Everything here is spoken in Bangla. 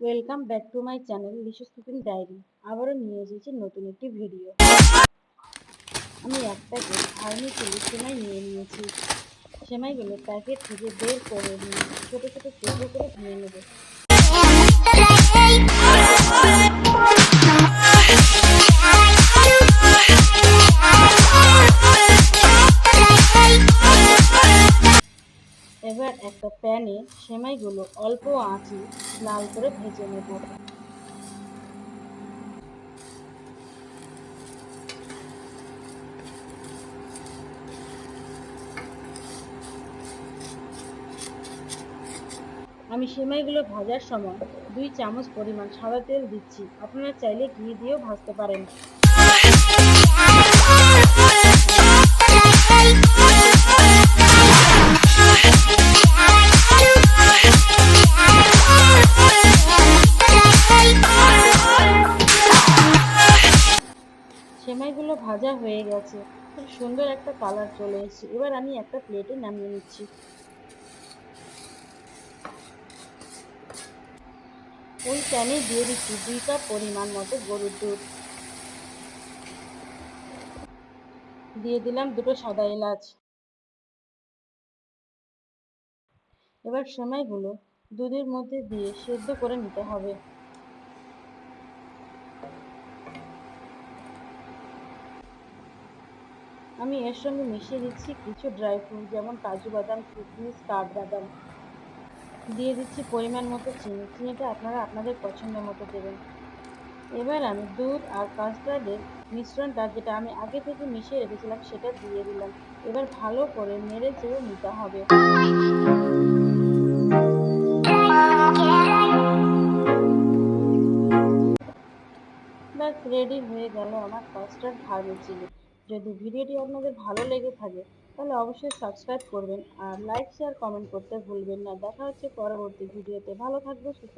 Welcome back to my channel Lishu cooking diary আবারও নিয়ে এসেছি নতুন একটি ভিডিও আমি এক প্যাকেট আর্মি চিলি সেমাই নিয়ে নিয়েছি। সেমাইগুলো প্যাকেট থেকে বের করে নিয়ে ছোটো ছোটো টুকরো করে ভেঙে নেব। এবার একটা প্যানে সেমাইগুলো অল্প আঁচে লাল করে ভেজে নেব। আমি সেমাইগুলো ভাজার সময় দুই চামচ পরিমাণ সাদা তেল দিচ্ছি। আপনারা চাইলে ঘি দিয়েও ভাজতে পারেন। সেমাইগুলো ভাজা হয়ে গেছে। খুব সুন্দর একটা কালার চলে এসেছে। এবার আমি একটা প্লেটে নামিয়ে নিচ্ছি। ওই প্যানে দিয়ে দিচ্ছি দুই কাপ পরিমাণ মতো গরুর দুধ। দিয়ে দিলাম দুটো সাদা এলাচ। এবার সেমাইগুলো দুধের মধ্যে দিয়ে সেদ্ধ করে নিতে হবে। আমি এর সঙ্গে মিশিয়ে দিচ্ছি কিছু ড্রাই ফ্রুট যেমন কাজু বাদাম কিশমিশ কাঠবাদাম দিয়ে দিচ্ছি পরিমাণ মতো চিনি। চিনিটা আপনারা আপনাদের পছন্দ মতো দেবেন। এবার আমি দুধ আর কাস্টার্ডের মিশ্রণটা, যেটা আমি আগে থেকে মিশিয়ে রেখেছিলাম, সেটা দিয়ে দিলাম। এবার ভালো করে নেড়ে চেড়ে নিতে হবে। ব্যাস রেডি হয়ে গেল আমার কাস্টার্ড ভার্মি চিলি। যদি ভিডিওটি আপনাদের ভালো লেগে থাকে, তাহলে অবশ্যই সাবস্ক্রাইব করবেন আর লাইক শেয়ার কমেন্ট করতে ভুলবেন না। দেখা হচ্ছে পরবর্তী ভিডিওতে। ভালো থাকবে সুস্থ